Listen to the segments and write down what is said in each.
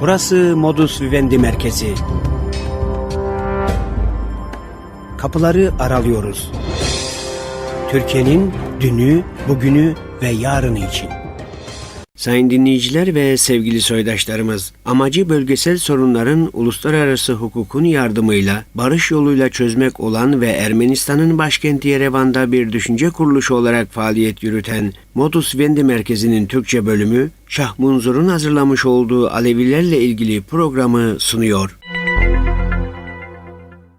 Burası Modus Vivendi merkezi. Kapıları aralıyoruz. Türkiye'nin dünü, bugünü ve yarını için. Sayın dinleyiciler ve sevgili soydaşlarımız, amacı bölgesel sorunların uluslararası hukukun yardımıyla barış yoluyla çözmek olan ve Ermenistan'ın başkenti Yerevan'da bir düşünce kuruluşu olarak faaliyet yürüten Modus Vivendi Merkezi'nin Türkçe bölümü, Şah Munzur'un hazırlamış olduğu Alevilerle ilgili programı sunuyor.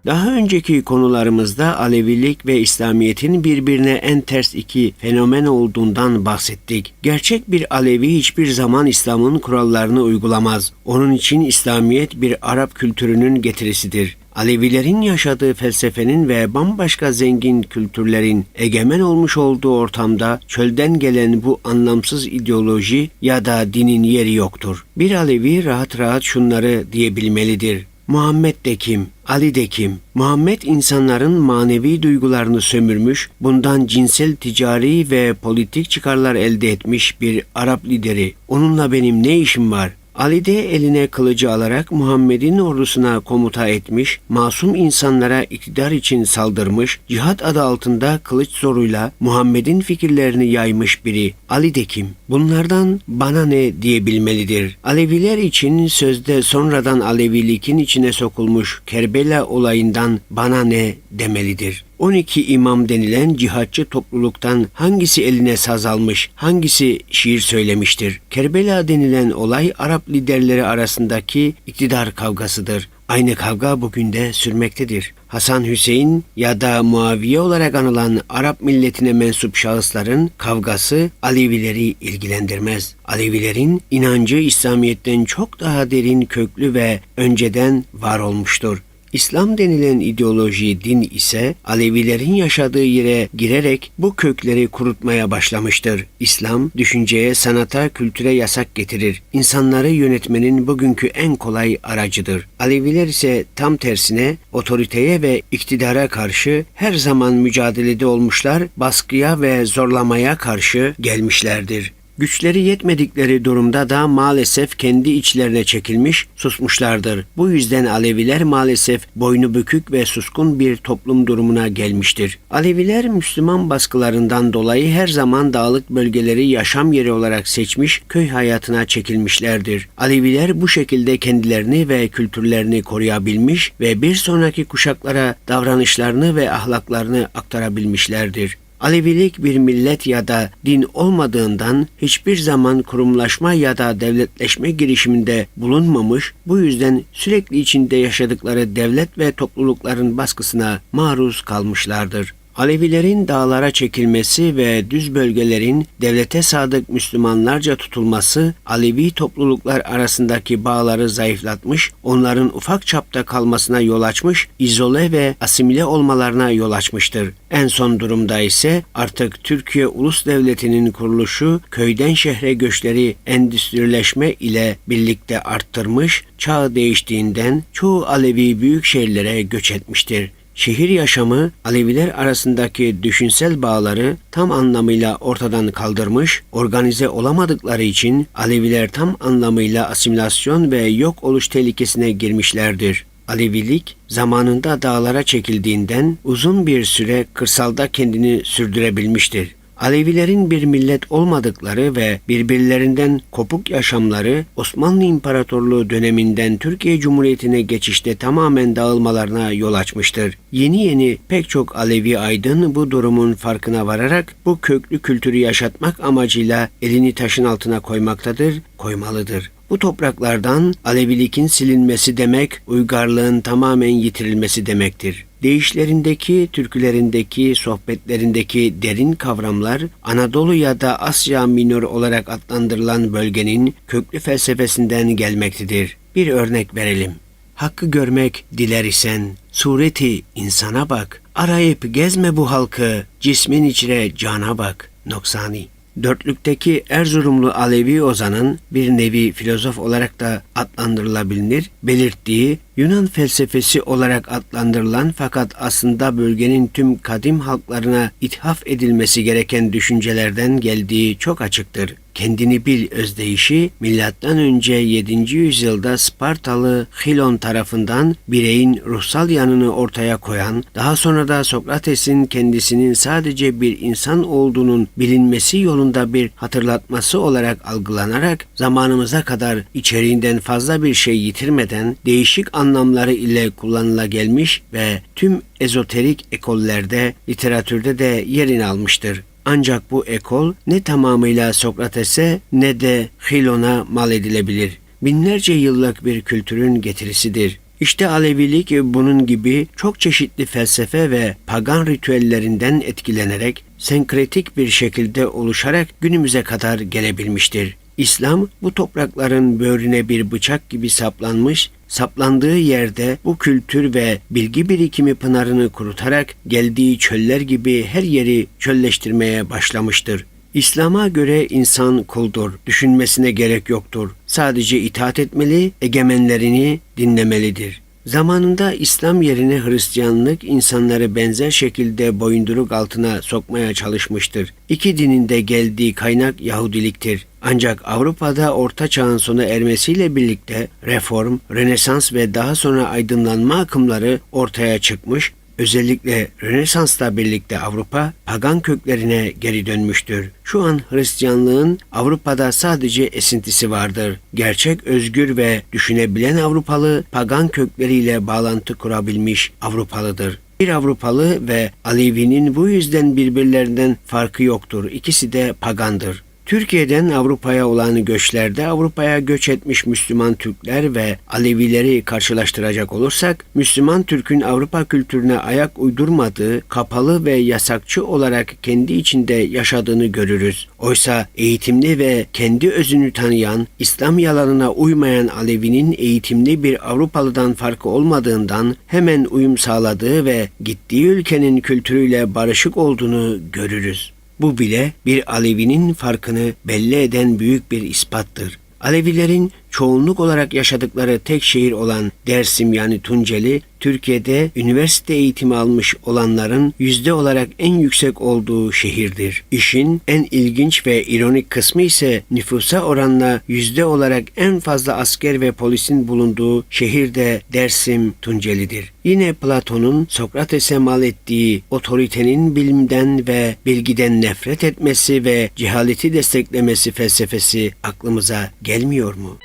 Daha önceki konularımızda Alevilik ve İslamiyet'in birbirine en ters iki fenomen olduğundan bahsettik. Gerçek bir Alevi hiçbir zaman İslam'ın kurallarını uygulamaz. Onun için İslamiyet bir Arap kültürünün getirisidir. Alevilerin yaşadığı felsefenin ve bambaşka zengin kültürlerin egemen olmuş olduğu ortamda çölden gelen bu anlamsız ideoloji ya da dinin yeri yoktur. Bir Alevi rahat rahat şunları diyebilmelidir. Muhammed de kim? Ali de kim? Muhammed insanların manevi duygularını sömürmüş, bundan cinsel, ticari ve politik çıkarlar elde etmiş bir Arap lideri. Onunla benim ne işim var? Ali de eline kılıcı alarak Muhammed'in ordusuna komuta etmiş, masum insanlara iktidar için saldırmış, cihat adı altında kılıç zoruyla Muhammed'in fikirlerini yaymış biri. Ali de kim? Bunlardan bana ne diyebilmelidir. Aleviler için sözde sonradan Alevilikin içine sokulmuş Kerbela olayından bana ne demelidir. 12 imam denilen cihatçı topluluktan hangisi eline saz almış, hangisi şiir söylemiştir? Kerbela denilen olay Arap liderleri arasındaki iktidar kavgasıdır. Aynı kavga bugün de sürmektedir. Hasan Hüseyin ya da Muaviye olarak anılan Arap milletine mensup şahısların kavgası Alevileri ilgilendirmez. Alevilerin inancı İslamiyet'ten çok daha derin köklü ve önceden var olmuştur. İslam denilen ideoloji din ise Alevilerin yaşadığı yere girerek bu kökleri kurutmaya başlamıştır. İslam düşünceye, sanata, kültüre yasak getirir. İnsanları yönetmenin bugünkü en kolay aracıdır. Aleviler ise tam tersine otoriteye ve iktidara karşı her zaman mücadelede olmuşlar, baskıya ve zorlamaya karşı gelmişlerdir. Güçleri yetmedikleri durumda da maalesef kendi içlerine çekilmiş, susmuşlardır. Bu yüzden Aleviler maalesef boynu bükük ve suskun bir toplum durumuna gelmiştir. Aleviler Müslüman baskılarından dolayı her zaman dağlık bölgeleri yaşam yeri olarak seçmiş, köy hayatına çekilmişlerdir. Aleviler bu şekilde kendilerini ve kültürlerini koruyabilmiş ve bir sonraki kuşaklara davranışlarını ve ahlaklarını aktarabilmişlerdir. Alevilik bir millet ya da din olmadığından hiçbir zaman kurumlaşma ya da devletleşme girişiminde bulunmamış, bu yüzden sürekli içinde yaşadıkları devlet ve toplulukların baskısına maruz kalmışlardır. Alevilerin dağlara çekilmesi ve düz bölgelerin devlete sadık Müslümanlarca tutulması Alevi topluluklar arasındaki bağları zayıflatmış, onların ufak çapta kalmasına yol açmış, izole ve asimile olmalarına yol açmıştır. En son durumda ise artık Türkiye Ulus Devleti'nin kuruluşu köyden şehre göçleri endüstrileşme ile birlikte arttırmış, çağ değiştiğinden çoğu Alevi büyük şehirlere göç etmiştir. Şehir yaşamı Aleviler arasındaki düşünsel bağları tam anlamıyla ortadan kaldırmış, organize olamadıkları için Aleviler tam anlamıyla asimilasyon ve yok oluş tehlikesine girmişlerdir. Alevilik zamanında dağlara çekildiğinden uzun bir süre kırsalda kendini sürdürebilmiştir. Alevilerin bir millet olmadıkları ve birbirlerinden kopuk yaşamları Osmanlı İmparatorluğu döneminden Türkiye Cumhuriyeti'ne geçişte tamamen dağılmalarına yol açmıştır. Yeni yeni pek çok Alevi aydın bu durumun farkına vararak bu köklü kültürü yaşatmak amacıyla elini taşın altına koymaktadır, koymalıdır. Bu topraklardan Alevilikin silinmesi demek, uygarlığın tamamen yitirilmesi demektir. Deyişlerindeki, türkülerindeki, sohbetlerindeki derin kavramlar Anadolu ya da Asya Minör olarak adlandırılan bölgenin köklü felsefesinden gelmektedir. Bir örnek verelim. Hakkı görmek diler isen, sureti insana bak. Arayıp gezme bu halkı, cismin içine cana bak. Noksani Dörtlükteki Erzurumlu Alevi Ozan'ın bir nevi filozof olarak da adlandırılabilir, belirttiği Yunan felsefesi olarak adlandırılan fakat aslında bölgenin tüm kadim halklarına ithaf edilmesi gereken düşüncelerden geldiği çok açıktır. Kendini bil özdeyişi milattan önce 7. yüzyılda Spartalı Hilon tarafından bireyin ruhsal yanını ortaya koyan, daha sonra da Sokrates'in kendisinin sadece bir insan olduğunun bilinmesi yolunda bir hatırlatması olarak algılanarak zamanımıza kadar içeriğinden fazla bir şey yitirmeden değişik anlamları ile kullanıla gelmiş ve tüm ezoterik ekollerde, literatürde de yerini almıştır. Ancak bu ekol ne tamamıyla Sokrates'e ne de Hilon'a mal edilebilir. Binlerce yıllık bir kültürün getirisidir. İşte Alevilik bunun gibi çok çeşitli felsefe ve pagan ritüellerinden etkilenerek senkretik bir şekilde oluşarak günümüze kadar gelebilmiştir. İslam bu toprakların böğrüne bir bıçak gibi saplanmış, saplandığı yerde bu kültür ve bilgi birikimi pınarını kurutarak geldiği çöller gibi her yeri çölleştirmeye başlamıştır. İslam'a göre insan kuldur, düşünmesine gerek yoktur. Sadece itaat etmeli, egemenlerini dinlemelidir. Zamanında İslam yerine Hristiyanlık insanları benzer şekilde boyunduruk altına sokmaya çalışmıştır. İki dinin de geldiği kaynak Yahudiliktir. Ancak Avrupa'da Orta Çağ'ın sona ermesiyle birlikte reform, Rönesans ve daha sonra aydınlanma akımları ortaya çıkmış Özellikle Rönesans'la birlikte Avrupa pagan köklerine geri dönmüştür. Şu an Hristiyanlığın Avrupa'da sadece esintisi vardır. Gerçek özgür ve düşünebilen Avrupalı pagan kökleriyle bağlantı kurabilmiş Avrupalıdır. Bir Avrupalı ve Alevi'nin bu yüzden birbirlerinden farkı yoktur. İkisi de pagandır. Türkiye'den Avrupa'ya olan göçlerde Avrupa'ya göç etmiş Müslüman Türkler ve Alevileri karşılaştıracak olursak, Müslüman Türk'ün Avrupa kültürüne ayak uydurmadığı, kapalı ve yasakçı olarak kendi içinde yaşadığını görürüz. Oysa eğitimli ve kendi özünü tanıyan, İslam yalanına uymayan Alevi'nin eğitimli bir Avrupalıdan farkı olmadığından hemen uyum sağladığı ve gittiği ülkenin kültürüyle barışık olduğunu görürüz. Bu bile bir Alevi'nin farkını belli eden büyük bir ispattır. Alevilerin çoğunluk olarak yaşadıkları tek şehir olan Dersim yani Tunceli, Türkiye'de üniversite eğitimi almış olanların yüzde olarak en yüksek olduğu şehirdir. İşin en ilginç ve ironik kısmı ise nüfusa oranla yüzde olarak en fazla asker ve polisin bulunduğu şehirde Dersim Tunceli'dir. Yine Platon'un Sokrates'e mal ettiği otoritenin bilimden ve bilgiden nefret etmesi ve cehaleti desteklemesi felsefesi aklımıza gelmiyor mu?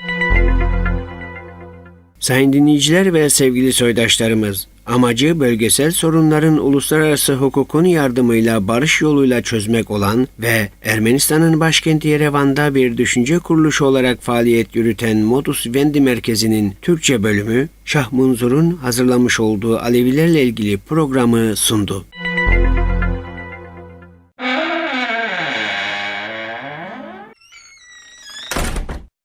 Sayın dinleyiciler ve sevgili soydaşlarımız, amacı bölgesel sorunların uluslararası hukukun yardımıyla barış yoluyla çözmek olan ve Ermenistan'ın başkenti Yerevan'da bir düşünce kuruluşu olarak faaliyet yürüten Modus Vivendi Merkezi'nin Türkçe bölümü, Şah Munzur'un hazırlamış olduğu Alevilerle ilgili programı sundu.